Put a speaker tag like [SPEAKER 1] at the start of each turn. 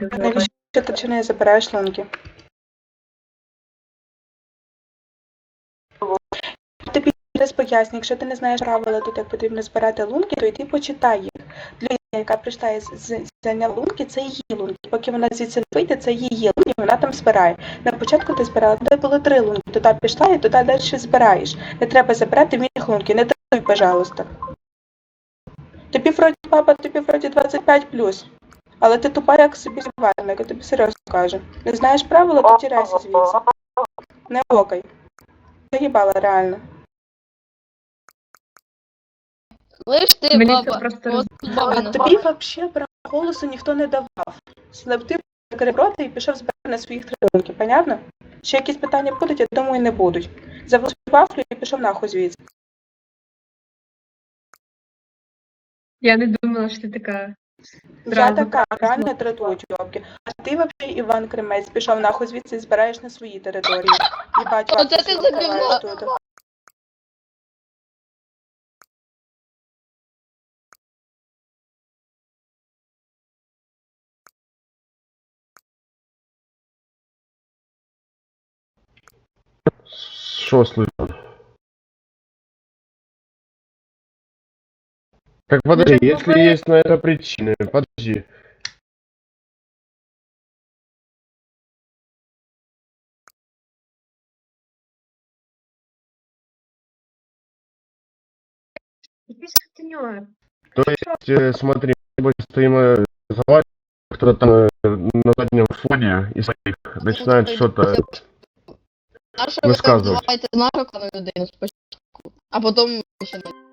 [SPEAKER 1] Навіщо ти чи не забираєш лунки? Тобі раз поясню, якщо ти не знаєш правила тут, як потрібно збирати лунки, то йди почитай їх. Людина, яка прийшла і з- зайняла лунки, це її лунки. Поки вона звідси не вийде, це її лунки, вона там збирає. На початку ти збирала, туди було три лунки, туди пішла і туди далі збираєш. Не треба забирати в інших лунки, не тратуй, пожалуйста. Тобі вроді папа, тобі вроді 25 плюс. Але ти тупа, як собі зварена, я тобі серйозно кажу. Не знаєш правила, то тірайся звідси. Не окай. Заїбала реально.
[SPEAKER 2] Лиш ти,
[SPEAKER 3] Мені це
[SPEAKER 2] баба.
[SPEAKER 3] просто
[SPEAKER 2] От баба
[SPEAKER 1] А тобі взагалі права голосу ніхто не давав. Слепти закрив рота і пішов збирати на своїх трилунки, понятно? Ще якісь питання будуть, я думаю, не будуть. Завеликий вафлю і пішов нахуй звідси.
[SPEAKER 3] Я не думала, що ти така.
[SPEAKER 1] Я така, реально тратую тьопки. А ти взагалі, Іван Кремець, пішов нахуй звідси і збираєш на своїй території. Їбать,
[SPEAKER 2] Оце
[SPEAKER 1] вафлю
[SPEAKER 2] ти
[SPEAKER 1] собі
[SPEAKER 2] забігла.
[SPEAKER 1] вкриваєш тут.
[SPEAKER 4] Что слышно? Так подожди,
[SPEAKER 3] Ну,
[SPEAKER 4] если
[SPEAKER 3] вы-
[SPEAKER 4] есть на это причины, подожди. То есть, э, смотри, мы стоим э, кто-то там э, на заднем фоне из своих начинает что-то... Висказувати.
[SPEAKER 2] людину спочатку, а потім ще.